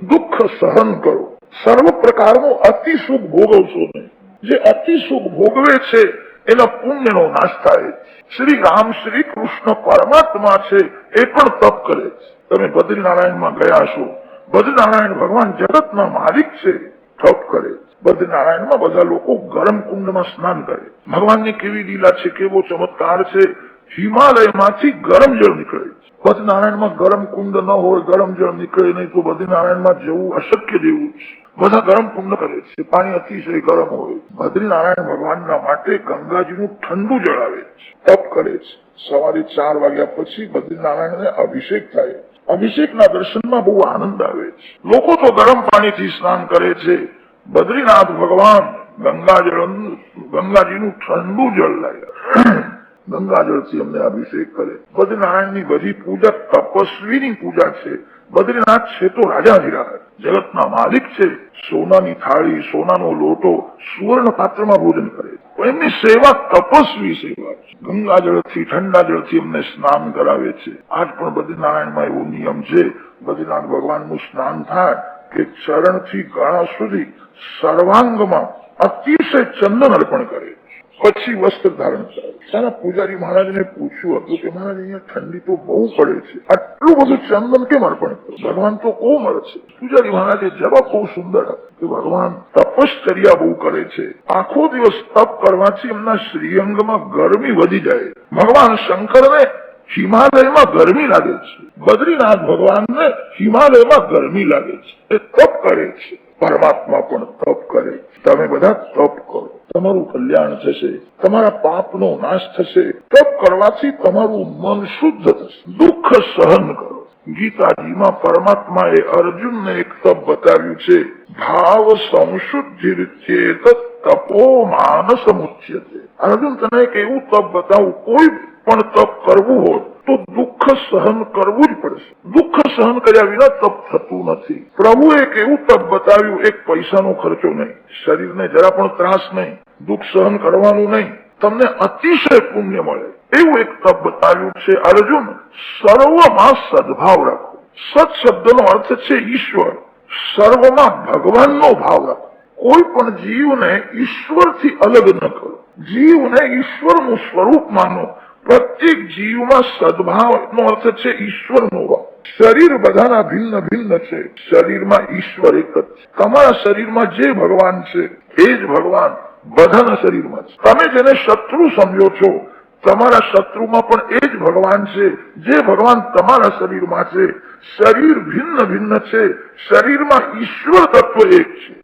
દુઃખ સહન કરો. સર્વ પ્રકારનું અતિ સુખ ભોગવશો નહીં. જે અતિ સુખ ભોગવે છે, એના પુણ્યનો નાશ થાય. શ્રી રામ શ્રી કૃષ્ણ પરમાત્મા છે, એ પણ તપ કરે તમે બદ્રીનારાયણમાં ગયા છો બદ્રીનારાયણ ભગવાન જગતના માલિક છે, તપ કરે બદ્રીનારાયણમાં બધા લોકો ગરમ કુંડમાં સ્નાન કરે ભગવાનની કેવી લીલા છે, કેવો ચમત્કાર છે હિમાલયમાંથી ગરમ જળ નીકળે છે. બદ્રીનારાયણમાં ગરમ કુંડ ન હોય, ગરમ જળ નીકળે નહીં, તો બદ્રીનારાયણમાં જવું અશક્ય જેવું છે. બધા ગરમ કુંડ કરે છે. પાણી અતિશય ગરમ હોય. બદ્રીનારાયણ ભગવાનના માટે ગંગાજીનું ઠંડુ જળ આવે છે. તપ કરે છે. સવારે ચાર વાગ્યા પછી બદ્રીનારાયણને અભિષેક થાય અભિષેકના દર્શનમાં બહુ આનંદ આવે છે. લોકો તો ગરમ પાણીથી સ્નાન કરે છે. બદ્રીનાથ ભગવાન ગંગાજળ ગંગાજીનું ઠંડુ જળ લાવ્યા ગંગાજળથી અમને અભિષેક કરે. બદ્રીનારાયણની બધી પૂજા તપસ્વીની પૂજા છે. બદ્રીનાથ છે તો રાજાધિરાજ જગતના માલિક છે. સોનાની થાળી, સોનાનો લોટો સુવર્ણ પાત્રમાં ભોજન કરે એમની સેવા તપસ્વી સેવા છે. ગંગાજળથી ઠંડા જળથી અમને સ્નાન કરાવે છે. આજ પણ બદ્રીનારાયણમાં એવો નિયમ છે. બદ્રીનાથ ભગવાનનું સ્નાન થાય કે ચરણથી ગળા સુધી સર્વાંગમાં અતિશય ચંદન અર્પણ કરે. પછી વસ્ત્ર ધારણ ત્યાંના પૂજારી મહારાજને પૂછ્યું હતું કે મહારાજ, અહીંયા ઠંડી તો બહુ પડે છે. આટલું બધું ચંદન કેમ અર્પણ ભગવાન તો કોમળ છે. પૂજારી મહારાજે જવાબ બહુ સુંદર કે ભગવાન, તપશ્ચર્યા બહુ કરે છે. આખો દિવસ તપ કરવાથી એમના શ્રીઅંગમાં ગરમી વધી જાય. ભગવાન શંકરને હિમાલયમાં ગરમી લાગે છે. બદ્રીનાથ ભગવાનને હિમાલયમાં ગરમી લાગે છે. એ તપ કરે છે. પરમાત્મા પણ તપ કરે તમે બધા તપ તમારું કલ્યાણ થશે, તમારા પાપનો નાશ થશે, તપ કરવાથી તમારું મન શુદ્ધ થશે. દુઃખ સહન કરો. ગીતાજીમાં પરમાત્માએ અર્જુનને એક તપ બતાવ્યું છે, ભાવ સંશુદ્ધિ ચેત તપો માનસ મુચ્યતે. અર્જુન, તને એક એવું તપ બતાવું, કોઈ પણ તપ કરવું હોય તો દુઃખ સહન કરવું જ પડશે. દુઃખ સહન કર્યા વિના તપ થતું નથી. પ્રભુએ એક એવું તપ બતાવ્યું, એક પૈસાનો ખર્ચો નહીં. શરીરને જરા પણ ત્રાસ નહીં. દુઃખ સહન કરવાનું નહીં. તમને અતિશય પુણ્ય મળે. એવું એક તપ બતાવ્યું છે. અર્જુન, સર્વમાં સદભાવ રાખો. સત શબ્દનો અર્થ છે ઈશ્વર. સર્વમાં ભગવાનનો ભાવ રાખો. કોઈ પણ જીવને ઈશ્વરથી અલગ ન કરો. જીવને ઈશ્વરનું સ્વરૂપ માનો. પ્રત્યેક જીવમાં સદભાવ નો અર્થ છે ઈશ્વરનો ભાવ શરીર બધાના ભિન્ન ભિન્ન છે. શરીરમાં ઈશ્વર એક જ છે. તમારા શરીરમાં જે ભગવાન છે, એ જ ભગવાન બધાના શરીરમાં છે. તમે જેને શત્રુ સમજો છો, તમારા શત્રુમાં પણ એ જ ભગવાન છે, જે ભગવાન તમારા શરીરમાં છે. શરીર ભિન્ન ભિન્ન છે. શરીરમાં ઈશ્વર તત્વ એક છે.